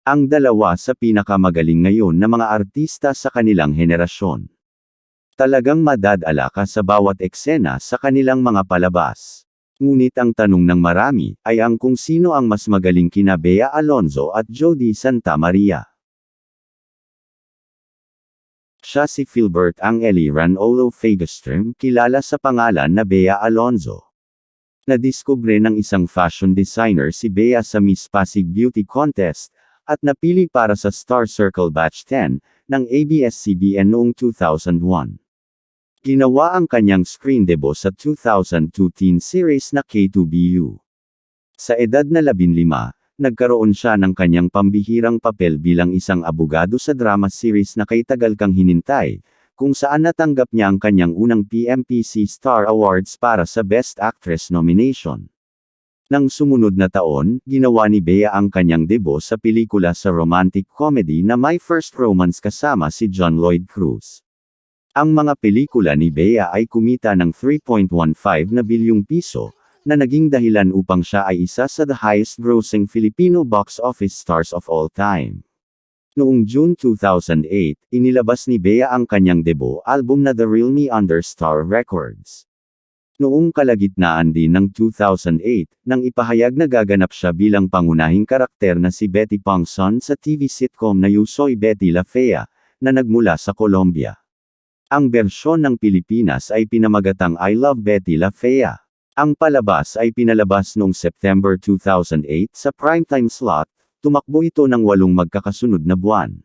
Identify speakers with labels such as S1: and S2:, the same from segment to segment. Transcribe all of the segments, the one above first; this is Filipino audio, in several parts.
S1: Ang dalawa sa pinakamagaling ngayon na mga artista sa kanilang henerasyon. Talagang madadala ka sa bawat eksena sa kanilang mga palabas. Ngunit ang tanong ng marami, ay ang kung sino ang mas magaling kina Bea Alonzo at Jody Santa Maria. Siya si Philbert Angeli Ranolo Fagerström, kilala sa pangalan na Bea Alonzo. Nadiskubre ng isang fashion designer si Bea sa Miss Pasig Beauty Contest, at napili para sa Star Circle Batch 10, ng ABS-CBN noong 2001. Ginawa ang kanyang screen debut sa 2002 teen series na K2BU. Sa edad na 15, nagkaroon siya ng kanyang pambihirang papel bilang isang abogado sa drama series na kay tagal kang hinintay, kung saan natanggap niya ang kanyang unang PMPC Star Awards para sa Best Actress nomination. Nang sumunod na taon, ginawa ni Bea ang kanyang debut sa pelikula sa romantic comedy na My First Romance kasama si John Lloyd Cruz. Ang mga pelikula ni Bea ay kumita ng 3.15 na bilyong piso, na naging dahilan upang siya ay isa sa the highest-grossing Filipino box office stars of all time. Noong June 2008, inilabas ni Bea ang kanyang debut album na The Real Me under Star Records. Noong kalagitnaan din ng 2008, nang ipahayag na gaganap siya bilang pangunahing karakter na si Betty Pongson sa TV sitcom na You Soy Betty La Fea, na nagmula sa Colombia. Ang bersyon ng Pilipinas ay pinamagatang I Love Betty La Fea. Ang palabas ay pinalabas noong September 2008 sa primetime slot, tumakbo ito ng walong magkakasunod na buwan.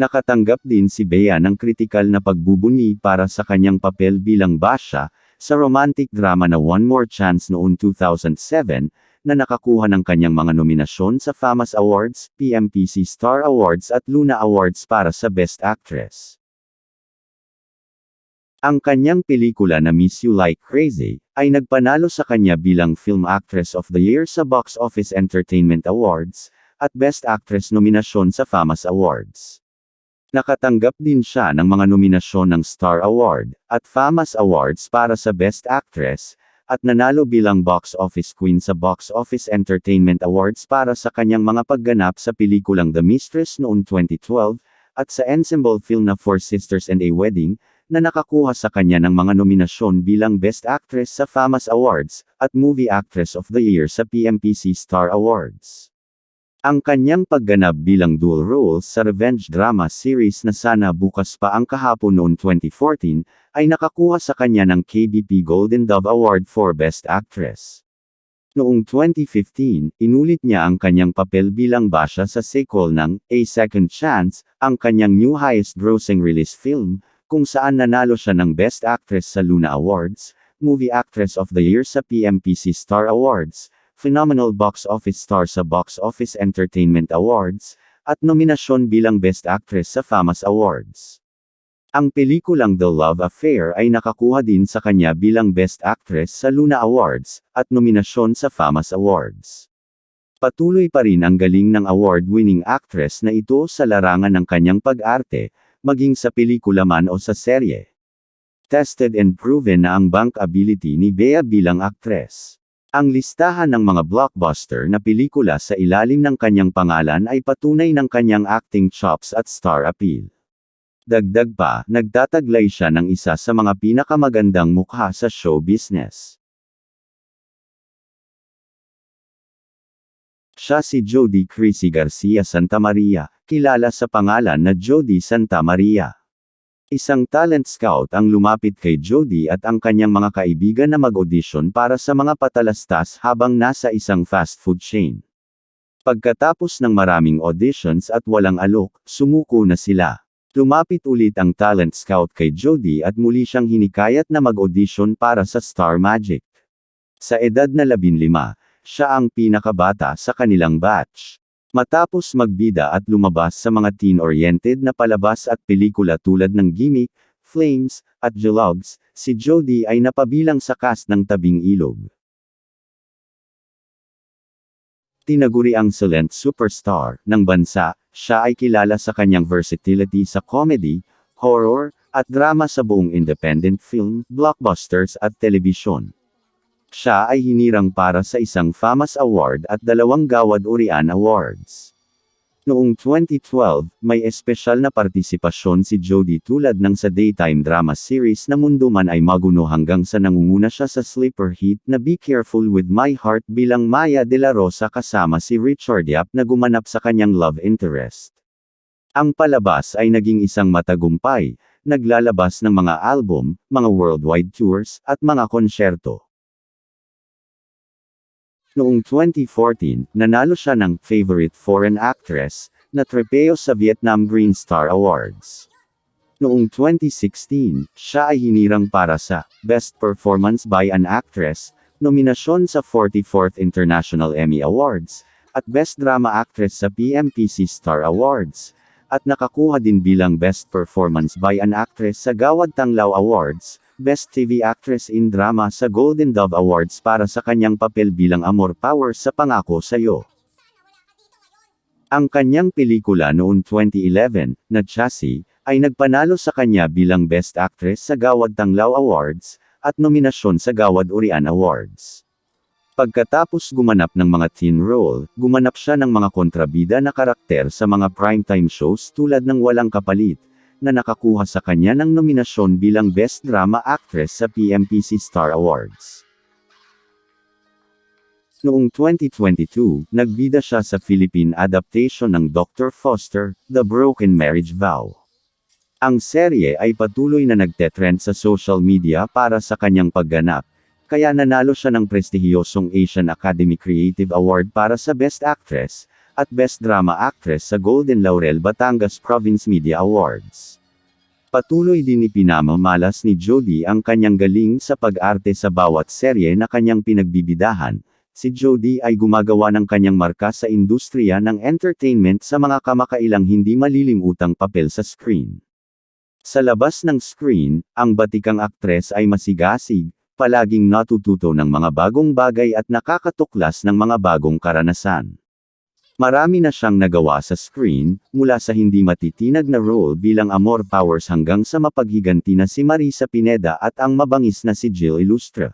S1: Nakatanggap din si Bea ng kritikal na pagbubuni para sa kanyang papel bilang Basha, sa romantic drama na One More Chance noong 2007, na nakakuha ng kanyang mga nominasyon sa FAMAS Awards, PMPC Star Awards at Luna Awards para sa Best Actress. Ang kanyang pelikula na Miss You Like Crazy, ay nagpanalo sa kanya bilang Film Actress of the Year sa Box Office Entertainment Awards, at Best Actress nominasyon sa FAMAS Awards. Nakatanggap din siya ng mga nominasyon ng Star Award, at FAMAS Awards para sa Best Actress, at nanalo bilang Box Office Queen sa Box Office Entertainment Awards para sa kanyang mga pagganap sa pelikulang The Mistress noong 2012, at sa ensemble film na Four Sisters and a Wedding, na nakakuha sa kanya ng mga nominasyon bilang Best Actress sa FAMAS Awards, at Movie Actress of the Year sa PMPC Star Awards. Ang kanyang pagganap bilang dual roles sa revenge drama series na Sana Bukas Pa ang kahapon noong 2014, ay nakakuha sa kanya ng KBP Golden Dove Award for Best Actress. Noong 2015, inulit niya ang kanyang papel bilang Basha sa sequel ng A Second Chance, ang kanyang new highest-grossing release film, kung saan nanalo siya ng Best Actress sa Luna Awards, Movie Actress of the Year sa PMPC Star Awards, Phenomenal Box Office Star sa Box Office Entertainment Awards, at nominasyon bilang Best Actress sa FAMAS Awards. Ang pelikulang The Love Affair ay nakakuha din sa kanya bilang Best Actress sa Luna Awards, at nominasyon sa FAMAS Awards. Patuloy pa rin ang galing ng award-winning actress na ito sa larangan ng kanyang pag-arte, maging sa pelikula man o sa serye. Tested and proven na ang bank ability ni Bea bilang aktres. Ang listahan ng mga blockbuster na pelikula sa ilalim ng kanyang pangalan ay patunay ng kanyang acting chops at star appeal. Dagdag pa, nagtataglay siya ng isa sa mga pinakamagandang mukha sa show business. Siya si Jody Chrissy Garcia Santa Maria, kilala sa pangalan na Jody Santa Maria. Isang talent scout ang lumapit kay Jody at ang kanyang mga kaibigan na mag-audition para sa mga patalastas habang nasa isang fast food chain. Pagkatapos ng maraming auditions at walang alok, sumuko na sila. Lumapit ulit ang talent scout kay Jody at muli siyang hinikayat na mag-audition para sa Star Magic. Sa edad na 15, siya ang pinakabata sa kanilang batch. Matapos magbida at lumabas sa mga teen-oriented na palabas at pelikula tulad ng Gimmick, Flames, at Jalogs, si Jody ay napabilang sa cast ng Tabing Ilog. Tinaguri ang silent superstar ng bansa, siya ay kilala sa kanyang versatility sa comedy, horror, at drama sa buong independent film, blockbusters at telebisyon. Siya ay hinirang para sa isang FAMAS Award at dalawang Gawad Urian Awards. Noong 2012, may espesyal na partisipasyon si Jodie tulad ng sa daytime drama series na Mundo Man ay Maguno hanggang sa nangunguna siya sa sleeper hit na Be Careful With My Heart bilang Maya de la Rosa kasama si Richard Yap na gumanap sa kanyang love interest. Ang palabas ay naging isang matagumpay, naglalabas ng mga album, mga worldwide tours, at mga konsyerto. Noong 2014, nanalo siya ng Favorite Foreign Actress na trepeo sa Vietnam Green Star Awards. Noong 2016, siya ay hinirang para sa Best Performance by an Actress, nominasyon sa 44th International Emmy Awards, at Best Drama Actress sa PMPC Star Awards, at nakakuha din bilang Best Performance by an Actress sa Gawad Tanglaw Awards, Best TV Actress in Drama sa Golden Dove Awards para sa kanyang papel bilang Amor Power sa Pangako Sa'yo. Ang kanyang pelikula noong 2011, na Chassis, ay nagpanalo sa kanya bilang Best Actress sa Gawad Tanglaw Awards, at nominasyon sa Gawad Urian Awards. Pagkatapos gumanap ng mga teen role, gumanap siya ng mga kontrabida na karakter sa mga primetime shows tulad ng Walang Kapalit, na nakakuha sa kanya ng nominasyon bilang Best Drama Actress sa PMPC Star Awards. Noong 2022, nagbida siya sa Philippine adaptation ng Dr. Foster, The Broken Marriage Vow. Ang serye ay patuloy na nagtetrend sa social media para sa kanyang pagganap, kaya nanalo siya ng prestihiyosong Asian Academy Creative Award para sa Best Actress, at Best Drama Actress sa Golden Laurel Batangas Province Media Awards. Patuloy din ipinamamalas ni Jodie ang kanyang galing sa pag-arte sa bawat serye na kanyang pinagbibidahan. Si Jodie ay gumagawa ng kanyang marka sa industriya ng entertainment sa mga kamakailang hindi malilimutang papel sa screen. Sa labas ng screen, ang batikang aktres ay masigasig, palaging natututo ng mga bagong bagay at nakakatuklas ng mga bagong karanasan. Marami na siyang nagawa sa screen, mula sa hindi matitinag na role bilang Amor Powers hanggang sa mapaghiganti na si Marisa Pineda at ang mabangis na si Jill Illustra.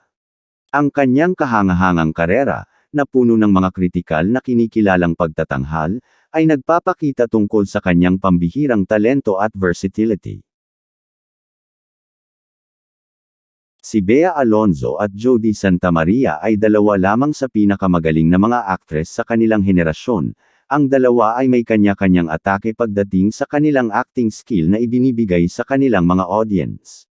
S1: Ang kanyang kahangahangang karera, na puno ng mga kritikal na kinikilalang pagtatanghal, ay nagpapakita tungkol sa kanyang pambihirang talento at versatility. Si Bea Alonzo at Jody Santa Maria ay dalawa lamang sa pinakamagaling na mga aktres sa kanilang henerasyon. Ang dalawa ay may kanya-kanyang atake pagdating sa kanilang acting skill na ibinibigay sa kanilang mga audience.